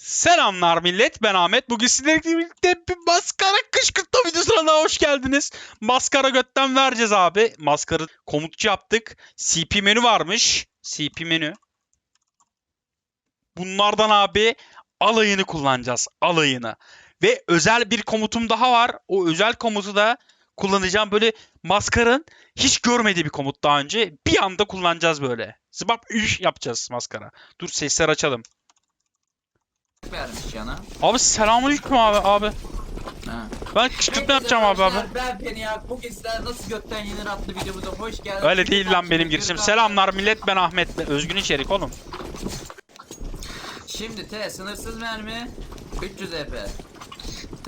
Selamlar millet ben Ahmet. Bugün sizlerle birlikte bir maskara kışkırtma videosuna daha hoş geldiniz. Maskara götten vereceğiz abi. Maskara komutçu yaptık. CP menü varmış. CP menü. Bunlardan abi alayını kullanacağız. Alayını. Ve özel bir komutum daha var. O özel komutu da kullanacağım. Böyle maskarın hiç görmediği bir komut daha önce. Bir anda kullanacağız böyle. Zıbap üş yapacağız maskara. Dur sesler açalım. Vermiş yana. Abi selamünaleyküm abi abi. Ha. Ben kışkırtma yapacağım abi abi. Ben Peniak. Bugün sizler nasıl götten yenir adlı videomuza hoş geldiniz. Öyle değil lan benim girişim. Selamlar millet ben Ahmet. Özgün içerik oğlum. Şimdi T sınırsız mermi 300 EP.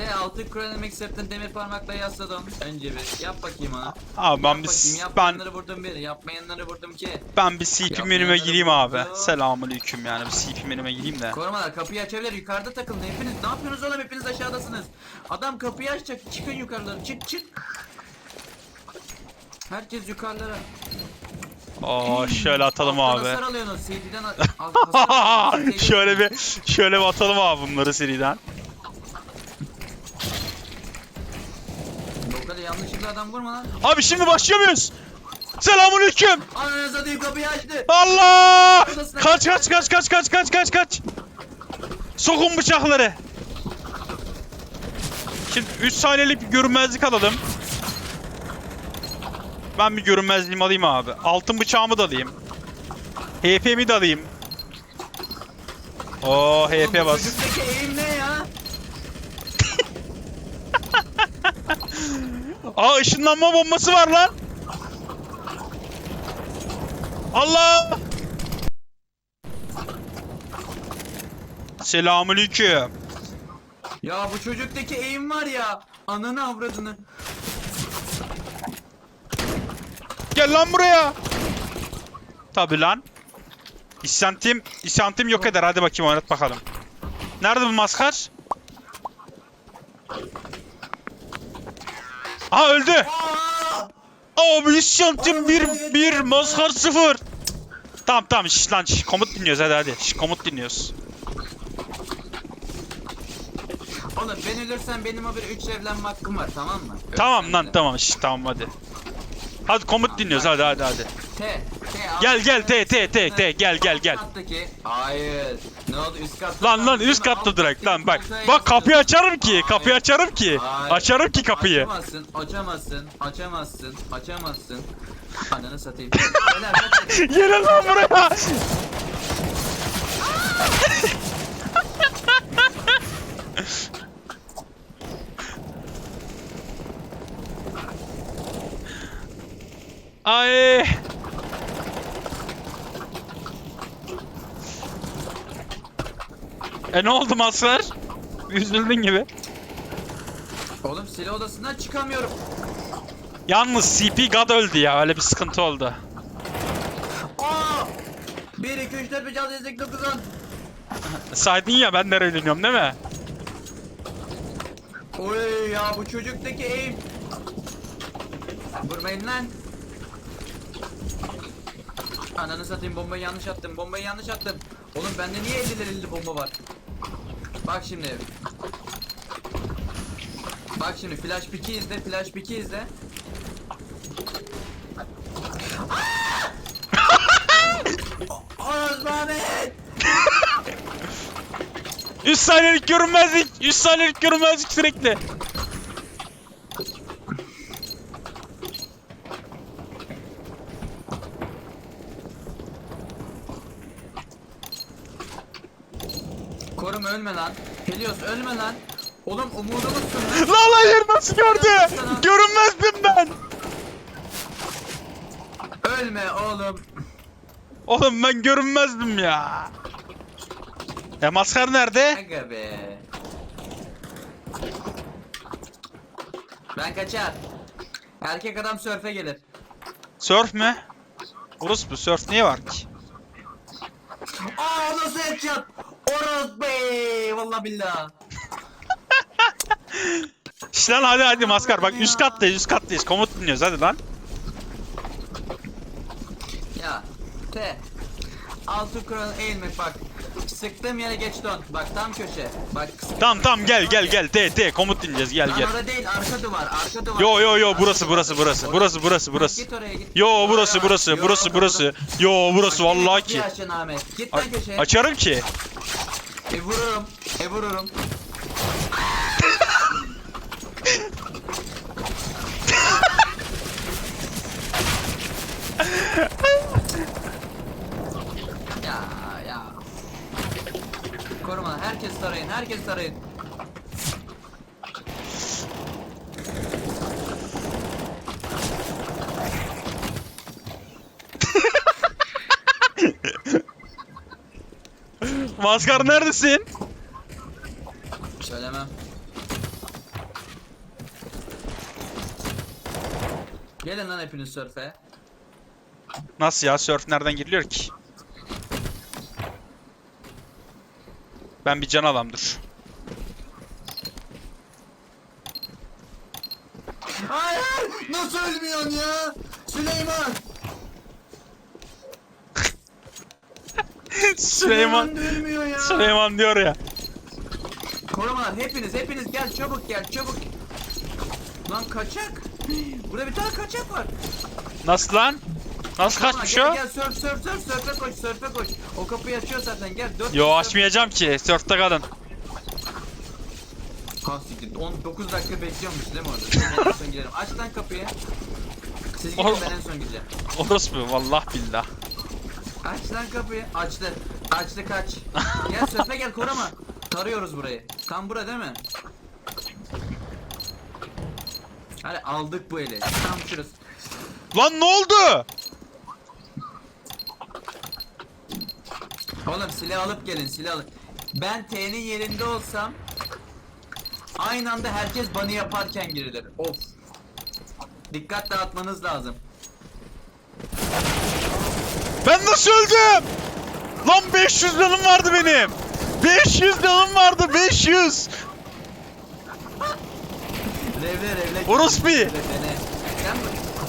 T altı kronomik sırtın demir parmakla yasladım. Önce bir yap bakayım onu. Abi ben bir bakayım ben yapmayanları vurdum bir yapmayanları vurdum ki. ben bir CP Yapmayanları menüme gireyim abi. vurdu. Selamünaleyküm yani bir CP menüme gireyim de. Korumalar kapıyı açabilir yukarıda takılın hepiniz ne yapıyorsunuz oğlum hepiniz aşağıdasınız. Adam kapıyı açacak çıkın yukarılara çık çık. Herkes yukarılara. Oo şöyle atalım abi. hasar alıyorsunuz CD'den şöyle bir şöyle bir atalım abi bunları seriden. Yanlışlıkla adam vurma lan. Abi şimdi başlıyor muyuz? Selamünaleyküm. Ananı satayım kapıyı açtı. Allah! Kaç kaç kaç kaç kaç kaç kaç kaç. Sokun bıçakları. Şimdi 3 saniyelik bir görünmezlik alalım. Ben bir görünmezliğimi alayım abi. Altın bıçağımı da alayım. HP'mi de alayım. Oo HP bas. Çocuktaki eğim ne ya? Aa ışınlanma bombası var lan. Allah! Selamünaleyküm. Ya bu çocuktaki eğim var ya. Ananı avradını. Gel lan buraya. Tabi lan. İsyantim, isyantim yok eder. Hadi bakayım oynat bakalım. Nerede bu maskar? Aha öldü. Abi isyantim bir, bir maskar sıfır. Tamam tamam şş lan şş, komut dinliyoruz hadi hadi. Şş, komut dinliyoruz. Oğlum ben ölürsem benim bir 3 evlenme hakkım var tamam mı? Tamam Ölsem lan de. tamam şş, tamam hadi. Hadi komut dinliyoruz hadi hadi hadi. T. T. Gel gel T T T T gel gel gel. Kattaki. Hayır. Ne oldu üst katta? Lan lan üst katta direkt lan bak. Bak kapıyı açarım ki. Kapıyı açarım ki. Açarım ki kapıyı. Açamazsın, açamazsın, açamazsın, açamazsın. Ananı satayım. Gelin lan buraya. Ay. E ne oldu Mazhar? Üzüldün gibi. Oğlum silah odasından çıkamıyorum. Yalnız CP God öldü ya. Öyle bir sıkıntı oldu. Aa! 1 2 3 4 5 6 7 8 9 10. Saydın ya ben nereye dönüyorum değil mi? Oy ya bu çocuktaki eğim. Vurmayın lan. Ananı satayım bombayı yanlış attım. Bombayı yanlış attım. Oğlum bende niye 50'ler 50 bomba var? Bak şimdi. Bak şimdi flash pick'i izle, flash pick'i izle. Ahmet! 3 saniyelik görünmezlik. 3 saniyelik görünmezlik sürekli. Ölme lan. Helios ölme lan. Oğlum umudumuzsun lan. Lan hayır nasıl gördü? Görünmezdim ben. Ölme oğlum. Oğlum ben görünmezdim ya. E maskar nerede? Aga be. Ben kaçar. Erkek adam sörfe gelir. Surf mü? Orospu surf niye var ki? Aa nasıl headshot? Oros bey. Vallahi billah. İşte lan hadi hadi maskar bak üst kattayız üst kattayız komut dinliyoruz hadi lan. Ya. T. Altı kural eğilmek bak. sıktığım yere geç don. Bak tam köşe. Bak. sıktığım Tamam tamam gel gel gel T T komut dinleyeceğiz gel Lan gel. orada değil arka duvar arka duvar. Yo yo yo Arka burası duvar. burası burası burası burası burası. Git oraya git. Yo burası Oraya. burası Yo, burası kapıda. burası. Yo burası Bak, vallahi kapıyı ki. açın Ahmet. Git lan köşeye. açarım ki. E vururum. E vururum. ya ya. Koruma herkes tarayın herkes tarayın. Maskar neredesin? Söylemem. Gelin lan hepiniz sörfe. Nasıl ya surf nereden giriliyor ki? Ben bir can alam dur. Hayır! Nasıl ölmüyorsun ya? Süleyman! Süleyman ölmüyor ya. Süleyman diyor ya. Korumalar hepiniz hepiniz gel çabuk gel çabuk. Lan kaçak. Burada bir tane kaçak var. Nasıl lan? Nasıl Korumalar, kaçmış gel, o? Gel sörf sörf sörf sörfe koş sörfe koş. O kapıyı açıyor zaten gel. Dört Yo açmayacağım ki. Surf'te kalın. Ha siktir 19 dakika bekliyormuş değil mi orada? Ben en son girerim. Aç lan kapıyı. Siz gidin Oğlum. ben en son gideceğim. Orospu vallah billah. Aç lan kapıyı. Açtı. Açtı kaç. gel sörfe gel koruma. Tarıyoruz burayı. Tam bura değil mi? Hadi aldık bu eli. Tam şurası. Lan ne oldu? Oğlum silah alıp gelin silah alıp. Ben T'nin yerinde olsam aynı anda herkes bunny yaparken girilir. Of. Dikkat dağıtmanız lazım. Ben nasıl öldüm? Lan 500 canım vardı benim. 500 canım vardı 500. Revle revle. Orospu. revlene. Sen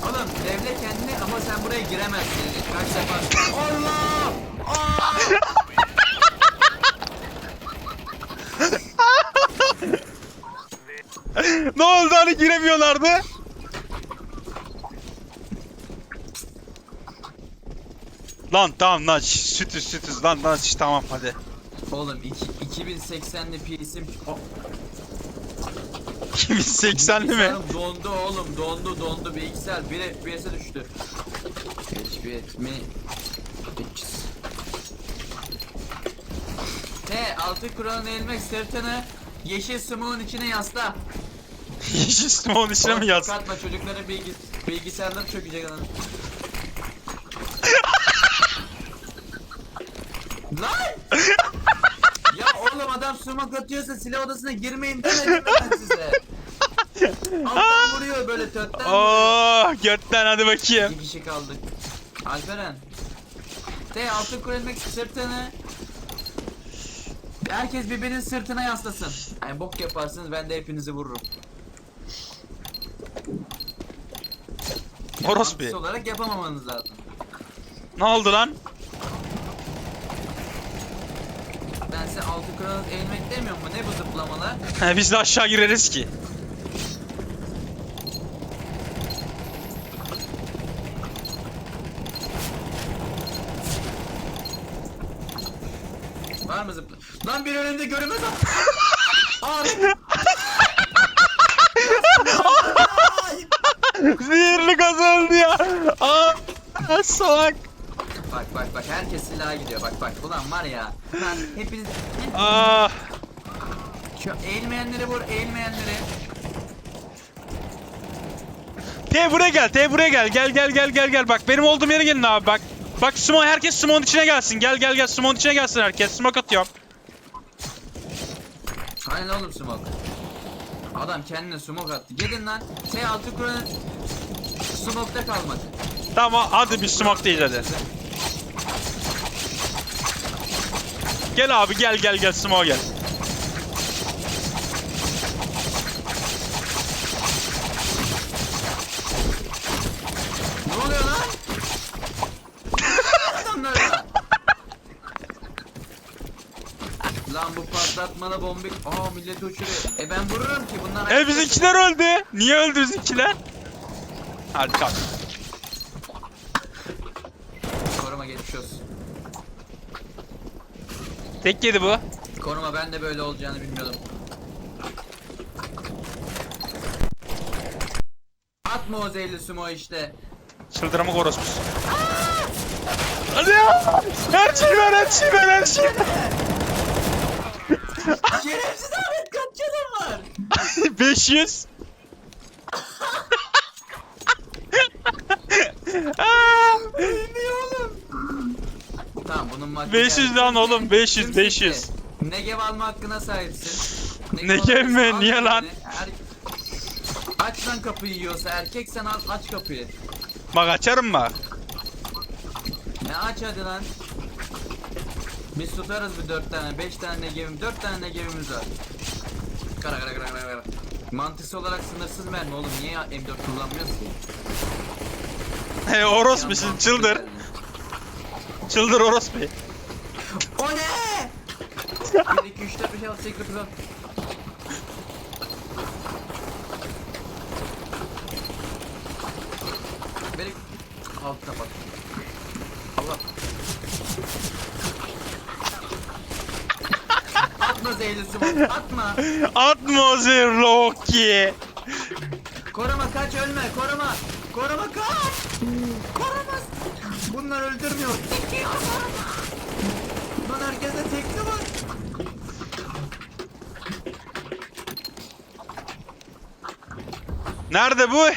Oğlum revle kendini ama sen buraya giremezsin. Kaç defa. Allah! Aa! ne oldu hani giremiyorlardı? Lan tamam lan sütüz sütüz lan lan tamam hadi. Oğlum iki, 2080'li PS'im. O- 2080'li mi? Dondu oğlum dondu dondu bilgisayar 1 FPS'e düştü. HP mi? Bitches. T altı kuralını eğilmek sırtını yeşil smoke'un içine yasla. Yeşil smoke'un içine mi yaz? Katma çocukların bilgi, bilgisayarları çökecek lan. Lan! ya oğlum adam smoke atıyorsa silah odasına girmeyin demedim mi ben size. Alttan vuruyor böyle tötten. Oh götten hadi bakayım. İki kişi kaldık. Alperen. T altın kurulmak sırtını. Herkes birbirinin sırtına yaslasın. Yani bok yaparsınız ben de hepinizi vururum. Orospu. Mantıksal olarak yapamamanız lazım. Ne oldu lan? Size altı kuralı eğilmek demiyorum mu? Ne bu zıplamalar? He, Biz de aşağı gireriz ki. Var mı zıpla? Lan bir önümde görünmez! Ay! Zehirli öldü ya. Aa, salak. Bak bak bak herkes silaha gidiyor bak bak ulan var ya lan hepiniz Aa, Şu eğilmeyenleri vur eğilmeyenleri T buraya gel, T buraya gel. Gel gel gel gel gel. Bak benim olduğum yere gelin abi bak. Bak Sumo herkes Sumo'nun içine gelsin. Gel gel gel Sumo'nun içine gelsin herkes. Smoke atıyorum. Hani lan oğlum smoke Adam kendine smoke attı gidin lan T altı kuranın Smoke'da kalmak Tamam hadi bir smoke değil hadi. Gel abi gel gel gel Sumo gel. Ne oluyor lan? Adamlara Patlatmalı bombik. Aa milleti uçuruyor. E ben vururum ki bunlar. E bizimkiler öldü. Niye öldü bizimkiler? Hadi kalk. Tek yedi bu. Koruma ben de böyle olacağını bilmiyordum. Atma o zehirli sumo işte. Çıldırma orospusu. Hadi ya. Her şeyi ver, her şeyi ver, her şeyi ver. Şerefsiz Ahmet kaç canın var? 500. Aa, Ölmüyor oğlum. Maddi 500 lan oğlum 500 Tüm 500. seti. Negev alma hakkına sahipsin. Negev mi? Niye lan? Er... Aç lan kapıyı yiyorsa erkek sen al aç kapıyı. Bak açarım bak. Ne aç hadi lan. Biz tutarız bir dört tane, beş tane negevim, dört tane negevimiz var. Kara kara kara kara kara. Mantısı olarak sınırsız mermi oğlum niye M4 kullanmıyoruz ki? He orospusun çıldır. Çıldır orospu. O ne? 1 2 3 4 5 6 8 9 10. Beni alt kapat. Allah. atma zehirli smoke, atma. Atmosfer Koruma kaç ölme, koruma. Koruma kaç. Koruma. Bunlar öldürmüyor. Tekiyor. Lan herkeste tekli var. Nerede bu?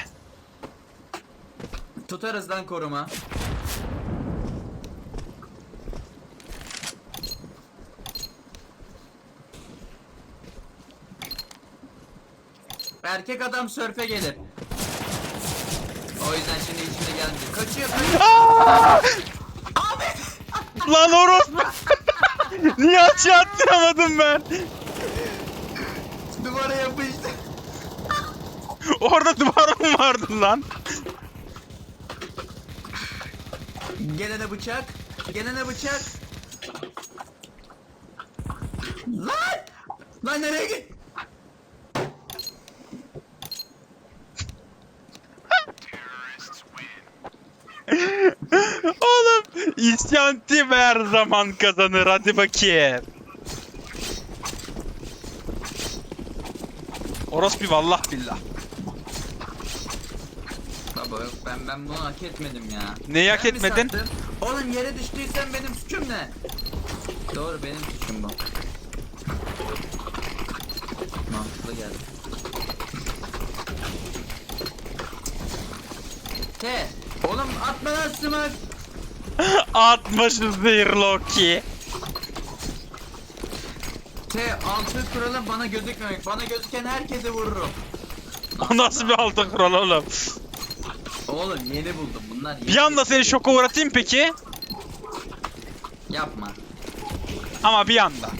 Tutarız lan koruma. Erkek adam sörfe gelir. O yüzden şimdi içine geldi. Kaçıyor kaçıyor. Aa! Lan orospu. Niye açığa attıramadım ben? Duvara yapıştı. Orada duvar mı vardı lan? Gelene bıçak. Gelene bıçak. Lan! Lan nereye git? İsyan tim her zaman kazanır. Hadi bakayım. Orospu vallah billah. Baba yok ben ben bunu hak etmedim ya. Neyi hak etmedin? sattım? Oğlum yere düştüysen benim suçum ne? Doğru benim suçum bu. Mantıklı geldi. He. Oğlum atma lan sımık. 60 zirloki. T altı kuralım bana gözükmemek. Bana gözüken herkese vururum. O nasıl bir altın kural oğlum? Oğlum yeni buldum bunlar. Yeni Bir anda seni şoka şey. uğratayım peki. Yapma. Ama bir anda.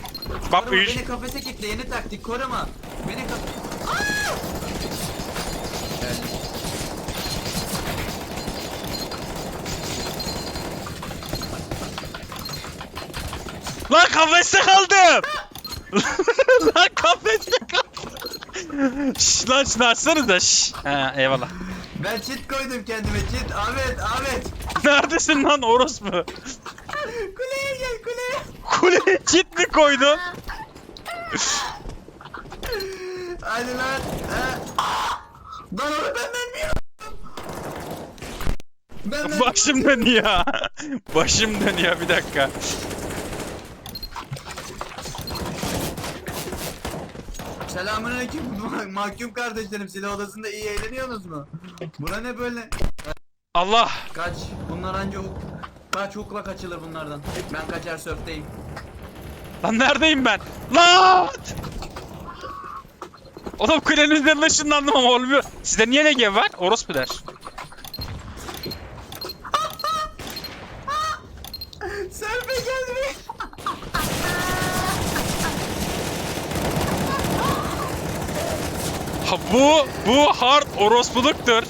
Bak Koruma üç. beni kafese kitle yeni taktik koruma. Lan kafeste kaldım. lan kafeste kaldım. Şş, lan şunu açsanıza. Şş. He eyvallah. Ben çit koydum kendime çit. Ahmet Ahmet. Neredesin lan orospu? Kuleye gel kuleye. Kuleye çit mi koydun? Hadi lan. Ha. Lan onu ben vermiyorum. Ben Başım dönüyor. Başım dönüyor bir dakika. Selamünaleyküm ma- mahkum kardeşlerim. Silah odasında iyi eğleniyorsunuz mu? Buna ne böyle? Allah. Kaç. Bunlar anca huk. Kaç hukla kaçılır bunlardan. Ben kaçar sörfteyim. Lan neredeyim ben? Lan! Oğlum kulenin üzerine ışınlandım ama olmuyor. Sizde niye lege var? Orospu der. Sörfe geldi. Ha, bu, bu hard orospuluktur.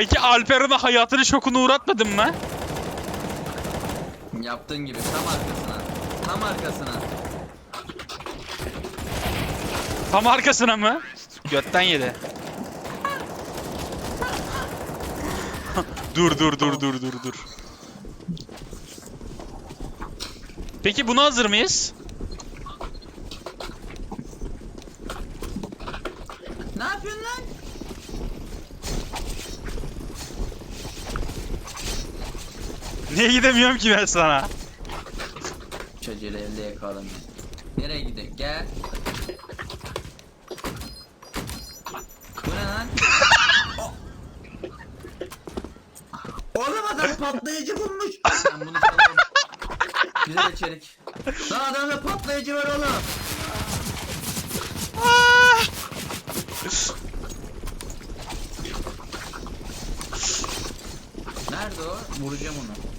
Peki Alperen'e hayatını şokuna uğratmadın mı? Yaptığın gibi tam arkasına. Tam arkasına. Tam arkasına mı? Götten yedi. dur dur dur dur dur dur. Peki buna hazır mıyız? Ne yapıyorsun lan? Niye gidemiyorum ki ben sana? Çocuğu evde yakalım ya. Nereye gidelim? Gel. Bu ne lan? Oğlum adam patlayıcı bulmuş. Ben bunu çalarım. Güzel içerik. Lan adamda patlayıcı var oğlum. Nerede o? Vuracağım onu.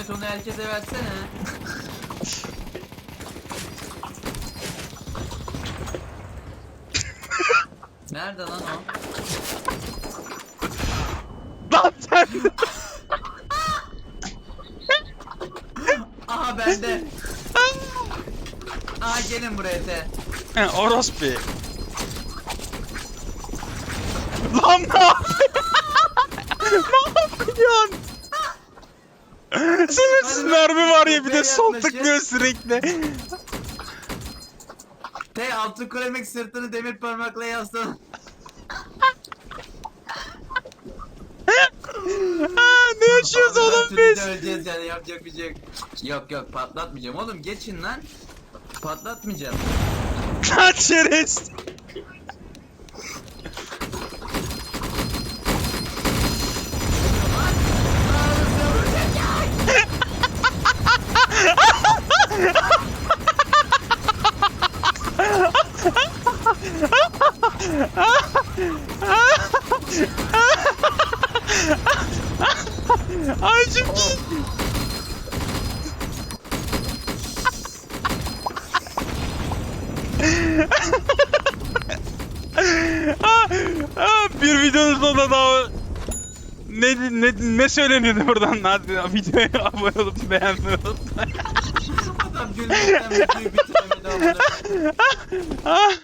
Ahmet onu herkese versene. Nerede lan o? Lan sen! Aha bende. Aha gelin buraya te. He, Senin mermi var ya bir de sol Yaklaşık. tıklıyor sürekli. Te altın kolemek sırtını demir parmakla yaslan. Ha, ne yaşıyoruz oğlum biz? öleceğiz yani yapacak bir şey yok. Yok yok patlatmayacağım oğlum geçin lan. Patlatmayacağım. Lan şerefsiz. Söyleniyordu buradan? Hadi videoya abone olup beğenmeyi unutmayın. Adam gülmekten videoyu bitiremedi. Ah,